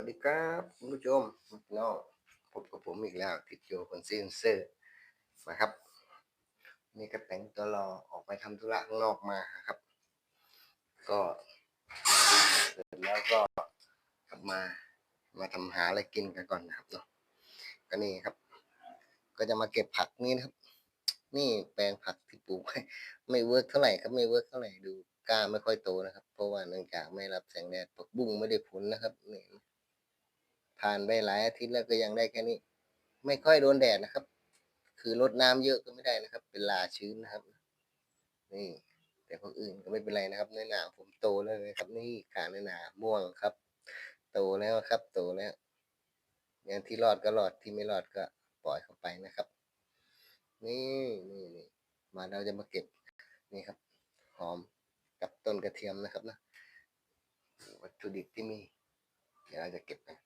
สวัสดีครับคุณผู้ชมน้องพบกับผมอีกแล้วติดโยคนซีนเซอร์นะครับนี่ก็แต่งตัวรอออกไปทำธุระข้างนอกมาครับ ก็เสร็จแล้วก็กลับมามาทำหาอะไรกินกันก่อนนะครับเนาะก็นี่ครับ ก็จะมาเก็บผักนี่นะครับ นี่แปลงผักที่ปลูกไว้ไม่เวิร์กเท่าไหร่ครับไม่เวิร์กเท่าไหร่ดูกล้าไม่ค่อยโตนะครับ เพราะว่าเนื่องจากไม่รับแสงแดดผักบุ้งไม่ได้ผลนะครับนี่ ผ่านไปหลายอาทิตย์แล้วก็ยังได้แค่นี้ ไม่ค่อยโดนแดดนะครับ คือรดน้ำเยอะก็ไม่ได้นะครับ เป็นลาชื้นนะครับ นี่ แต่พวกอื่นก็ไม่เป็นไรนะครับในหนาผมโตแล้วนะครับ นี่ขาในหนาม่วงครับ โตแล้วครับ โตแล้วอย่างที่รอดก็รอดที่ไม่รอดก็ปล่อยเข้าไปนะครับ นี่นี่นี่มาเราจะมาเก็บนี่ครับหอมกับต้นกระเทียมนะครับนะวัตถุดิบที่มี เดี๋ยวเราจะเก็บกัน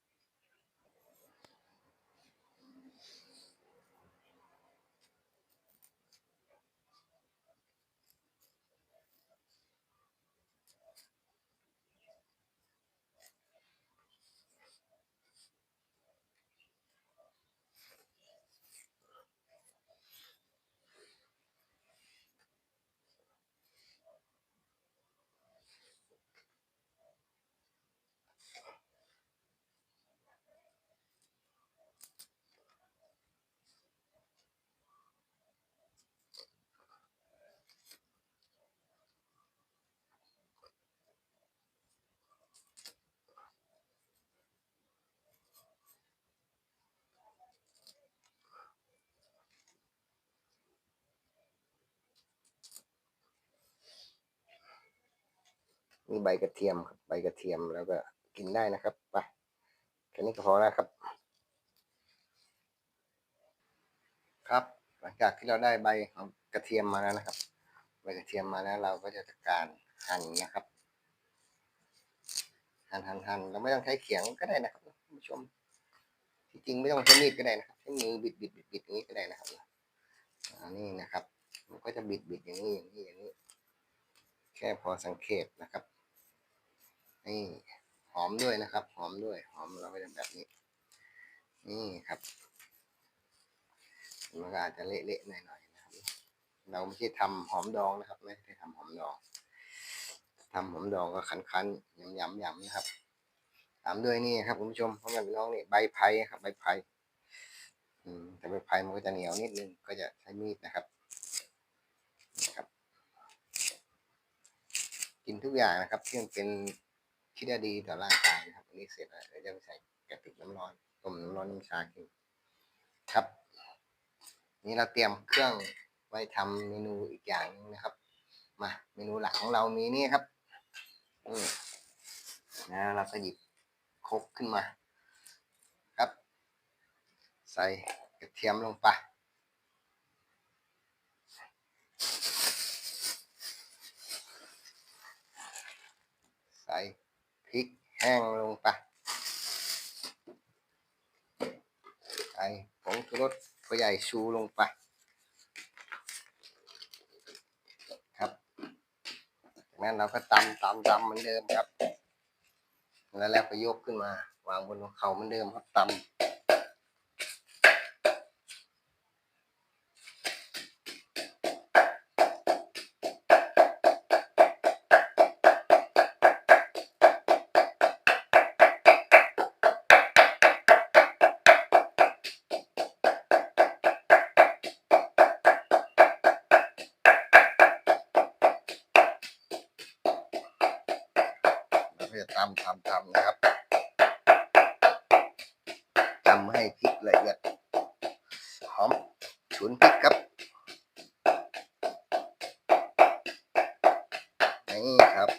ีใบกระเทียมครับใบกระเทียมแล้วก็กินได้นะครับไปแค่นี้ก็พอแล้วครับ ครับ หลังจากที่เราได้ใบของกระเทียมมาแล้วนะครับ ใบกระเทียมมาแล้วเราก็จะจัดการหั่นนะครับหั่นหั่นหั่นเราไม่ต้องใช้เขียงก็ได้นะครับผู้ชมที่จริงไม่ต้องใช้มีดก็ได้นะครับใช้มือบิดบิดบิดบิดอย่างนี้ก็ได้นะครับอันนี้นะครับ มันก็จะบิดบิดอย่างนี้อย่างนี้อย่างนี้ แค่พอสังเกตนะครับ นี่หอมด้วยนะครับ หอมด้วย หอมเราก็จะแบบนี้ นี่ครับมันก็อาจจะเละๆหน่อยๆนะครับ เราไม่ใช่ทำหอมดองนะครับ ไม่ได้ทำหอมดองทำหอมดองก็คันๆยำๆยำนะครับตามด้วยนี่ครับคุณผู้ชมพ่อแม่พี่น้องนี่ใบไผ่ครับ ใบไผ่อืมแต่ใบไผ่มันก็จะเหนียวนิดนึงก็จะใช้มีดนะครับนะครับ กินทุกอย่างนะครับที่มันเป็น ที่ดีต่อร่างกายนะครับ อันนี้เสร็จแล้วเดี๋ยวจะไปใส่กระติกน้ำร้อนต้มน้ำร้อนน้ำชากินครับ นี่เราเตรียมเครื่องไว้ทำเมนูอีกอย่างนึงนะครับ มาเมนูหลักของเรามีนี่ครับอืมนะเราก็หยิบครกขึ้นมา ครับ ใส่กระเทียมลงไปใส่ ริกแห้งลงไปใส่ผงชูรสพ่อใหญ่ชูลงไป ครับจากนั้นเราก็ตำตำตำเหมือนเดิมครับ แล้วแล้วก็ยกขึ้นมาวางบนหัวเขาเหมือนเดิมครับตำ ตำตำตำนะครับตำให้พริกละเอียดหอมฉุนพริกครับนี่ครับ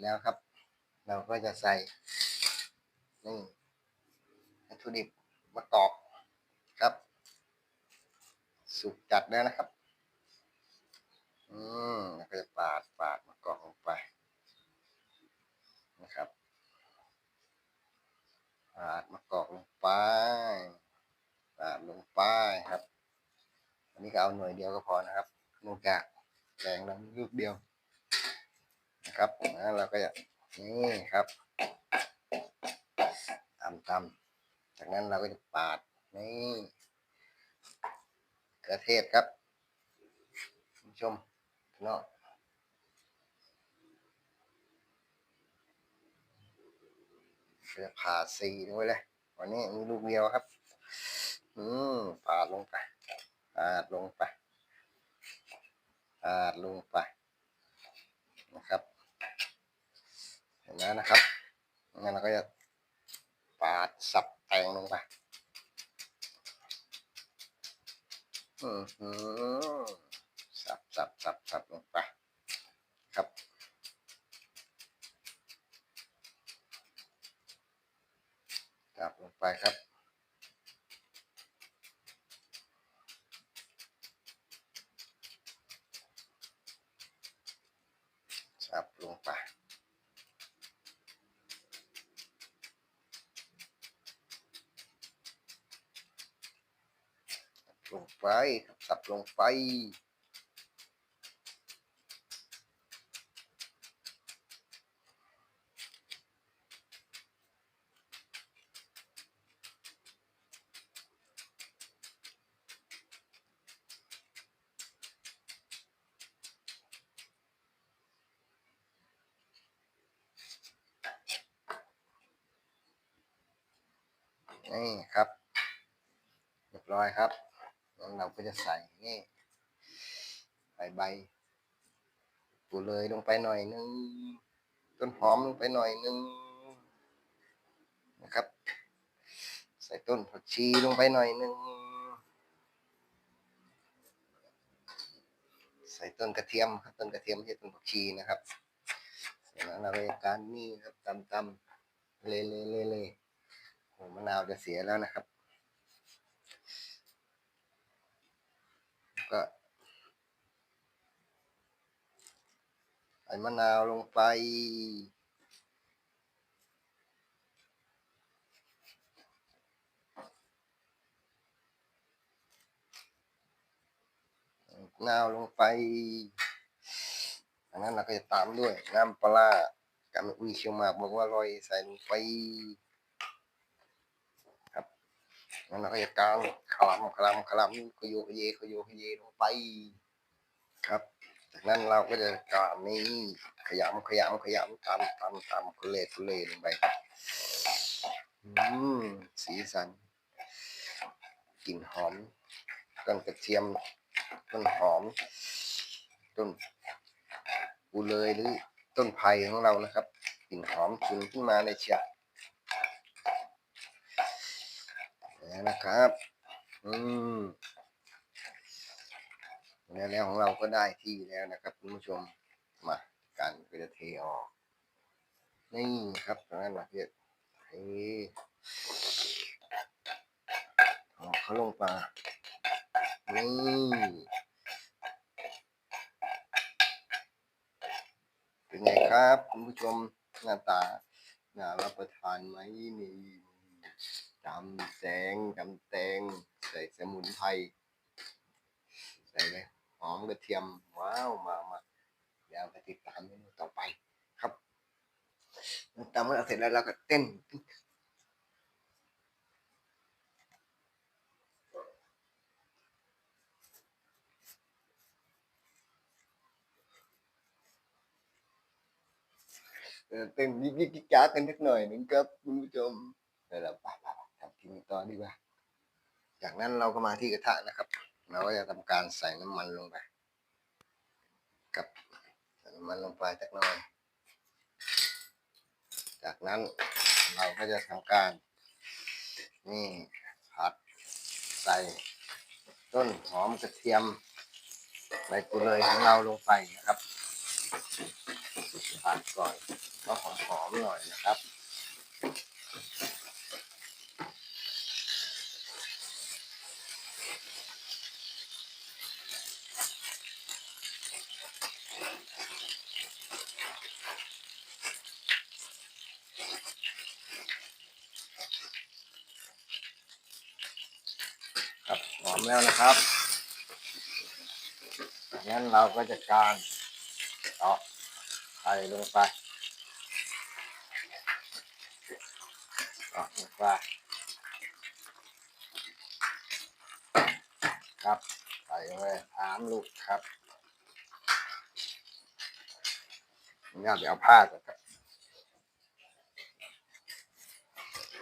แล้วครับ เราก็จะใส่นี่วัตถุดิบมะกอกครับ สุก จัดแล้นะครับ อืมแล้วก็จะปาดปาดมะกอกลงไป นะครับ ปาดมะกอกลงไป ปาดลงไปครับ อันี่ก็เอาหน่วยเดียวก็พอนะครับเนื่าแรงนั้นลูกเดียวนะครับนะเราก็จะนี่ครับตำตำจากนั้นเราก็จะปาดนี่ กระเทศครับผู้ชมเนาะจะผ่าสีลงไปเลยวันนี้มีลูกเดียวครับ อืมปาดลงไปปาดลงไปปาดลงไปนะครับเห็นไหมนะครับงั้นเราก็จะปาดสับแตงลงไป ออหือสับสับสับสับลงไปครับ สับลงไปครับ สับลงไป ลงไปครับสับ ลงไป นี่ครับ เรียบร้อยครับ เราก็จะใส่นี่ใส่ใบปูเลยลงไปหน่อยนึงต้นหอมลงไปหน่อยนึงนะครับ ใส่ต้นผักชีลงไปหน่อยนึงใส่ต้นกระเทียมครับต้นกระเทียมไม่ใช่ต้นผักชีนะครับเสร็จแล้วเราก็การนี่ครับตำตำเละเละเละเละโอ้มะนาวจะเสียแล้วนะครับ ก็ใส่มะนาวลงไปมะนาวลงไป อันนั้นเราก็จะตามด้วยน้ำปลาร้ากับอุ้ยเชียวหมากบอกว่าอร่อยใส่ลงไป งั้นเราก็จะกางคลำคลำคลำขยโยขยเยขยโยขยเยลงไป ครับ จากนั้นเราก็จะการนี้ขยำขยำขยำตำตำตำคุเลคุเลลงไปอืมสีสันกลิ่นหอมต้นกระเทียมต้นหอมต้นปูเลยหรือต้นไผ่ของเรานะครับกลิ่นหอมชุนขึ้นมาเลยเชียว แล้วนะครับ อืมแล้วของเราก็ได้ที่แล้วนะครับคุณผู้ชมมาการก็จะเทออก นี่ครับตรงนั้นนะเพื่อนเทเอาเขาลงไปนี่เป็นไงครับคุณผู้ชมหน้าตาน่ารับประทานไหมนี่ ตำแสงตำแตงใส่สมุนไพรใส่เลยหอมกระเทียมว้าวมามาเดี๋ยวไปติดตามเมนูต่อไปครับตำเมื่อเสร็จแล้วเราก็เต้นเต้นยิกยิกยิกจ้ากันนิดหน่อยนึงครับคุณผู้ชมเดี๋ยวเราไปไป กินต่อดีกว่า จากนั้นเราก็มาที่กระทะนะครับ เราก็จะทำการใส่น้ำมันลงไป กับใส่น้ำมันลงไปจักหน่อย จากนั้นเราก็จะทำการ นี่ผัดใส่ต้นหอมกระเทียมใบกุเลยของเราลงไปนะครับผัดก่อนก็หอมๆหน่อยนะครับ ครับหอมแล้ว นะครับจากนั้นเราก็จะการเตาะไข่ลงไปเตาะลงไปครับใส่ลงไปสามลูกครับเนี่าไปเอาผ้าก่อนครับ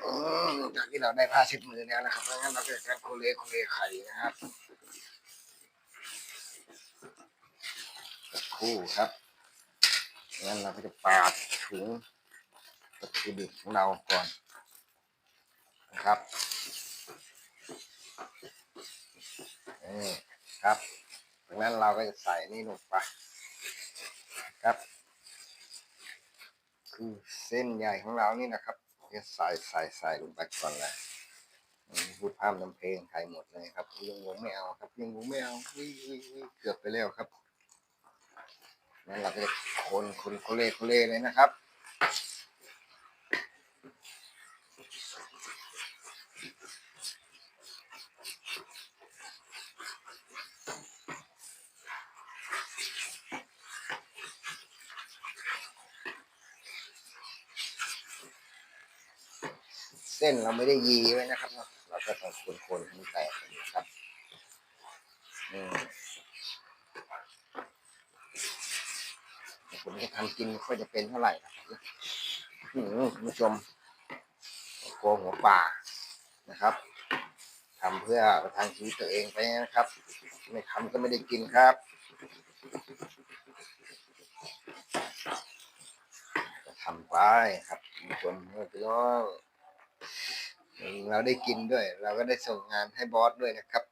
อืมจากที่เราได้ผ้าเช็ดมือแล้วนะครับเพราะงั้นเราจะการโคเลโคเลไข่นะครับคู่ครับงั้นเราก็จะปาดถุงวัตถุดิบของเราก่อนนะครับนี่ครับจากนั้นเราก็จะใส่นี่ลงไปครับ คือเส้นใหญ่ของเรานี่นะครับ จะใส่ใส่ใส่ลงไปก่อนเลยพูดภาพน้ำเพลงไทยหมดเลยครับยังงงไม่เอาครับยังงงไม่เอาวิวิวิเกือบไปแล้วครับนั่นเราก็จะคนคนโคเล่โคเล่เลยนะครับ เส้นเราไม่ได้ยีไว้นะครับเนาะเราก็ต้องคนๆให้มันแตกนะครับอืมผมจะทำกินไม่ค่อยจะเป็นเท่าไหร่นะครับอืมคุณผู้ชมโกงหัวป่านะครับทำเพื่อประทังชีวิตตัวเองไปนะครับ ไม่ทำก็ไม่ได้กินครับทำไปครับคุณผู้ชมเพื่อกี้ เราได้กินด้วย เราก็ได้ส่งงานให้บอสด้วยนะครับ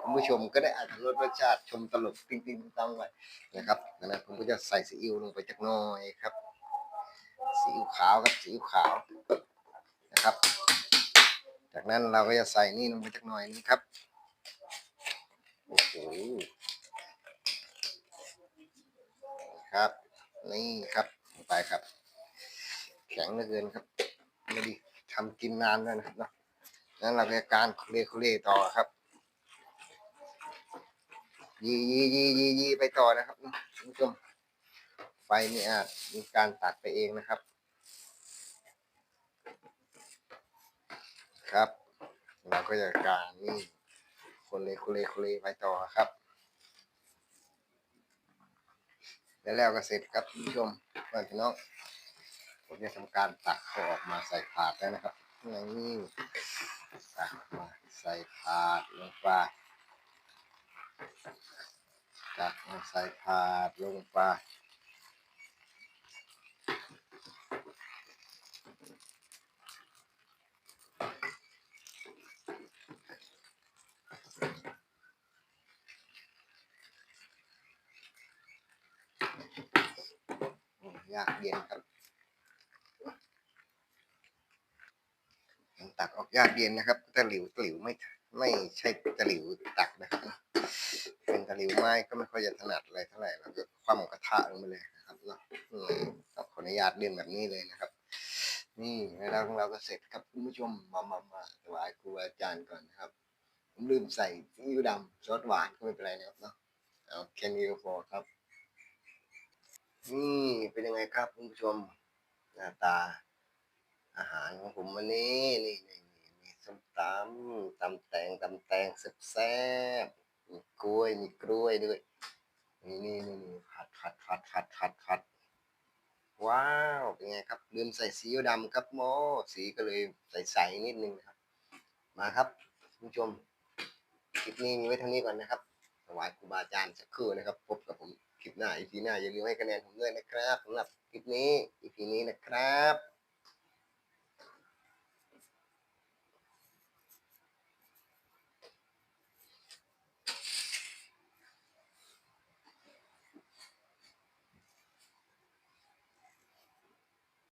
คุณผู้ชมก็ได้อาจรสรสชาติชมตลกติ๊งติ๊งต้องไปนะครับดังนั้นผมก็จะใส่ซีอิ๊วลงไปจักน่อยครับซีอิ๊วขาวครับซีอิ๊วขาวนะครับ จากนั้นเราก็จะใส่นี่ลงไปจักหน่อยนึงครับโอ้โหครับ นี่ครับไปครับ แข็งเหลือเกินครับไม่ด้ ทำกินนานแล้วนะครับเนาะนั้นเราก็จะการคุเรคุเรต่อครับ ยียียียียีไปต่อนะครับคุณผู้ชมไฟนี่อาจมีการตัดไปเองนะครับ ครับ เราก็จะการนี่คนเลคนเลคนเลไปต่อครับ แล้วแล้วก็เสร็จครับคุณผู้ชมเพื่อนพี่น้อง ผมจะทำการตักเขาออกมาใส่ถาดแล้วนะครับอย่างนี้ตักออกมาใส่ถาดลงไปตักมาใส่ถาดลงไปยากเย็นครับตักออก ยากเย็นนะครับตะหลิวตะหลิวไม่ไม่ใช่ตะหลิวตักนะครับ เป็นตะหลิวไม้ก็ไม่ค่อยจะถนัดอะไรเท่าไหร่เราก็คว่ำกระทะลงไปเลยนะครับเนาะครับขออนุญาตเรียนแบบนี้เลยนะครับ นี่แล้วของเราก็เสร็จครับคุณผู้ชมมามามาถวายครูอาจารย์ก่อนนะครับผมลืมใส่ซีอิ๊วดำซอสหวานก็ไม่เป็นไรนะครับเนาะเอาแค่นี้ก็พอครับนี่เป็นยังไงครับคุณผู้ชมหน้าตาอาหารของผมวันนี้นี่นี่ ส้มตำตำแตงตำแตงแซ่บๆมีกล้วยมีกล้วยด้วย นี่นี่นี่นี่ผัดผัดผัดผัดผัดผัดว้าวเป็นไงครับลืมใส่ซีอิ๊วดำครับโมสีก็เลยใสๆนิดนึงนะครับ มาครับคุณผู้ชมคลิปนี้มีไว้เท่านี้ก่อนนะครับถวายครูบาอาจารย์สักครู่นะครับ พบกับผมคลิปหน้าอีพีหน้าอย่าลืมให้คะแนนผมด้วยนะครับสำหรับคลิปนี้อีพีนี้นะครับ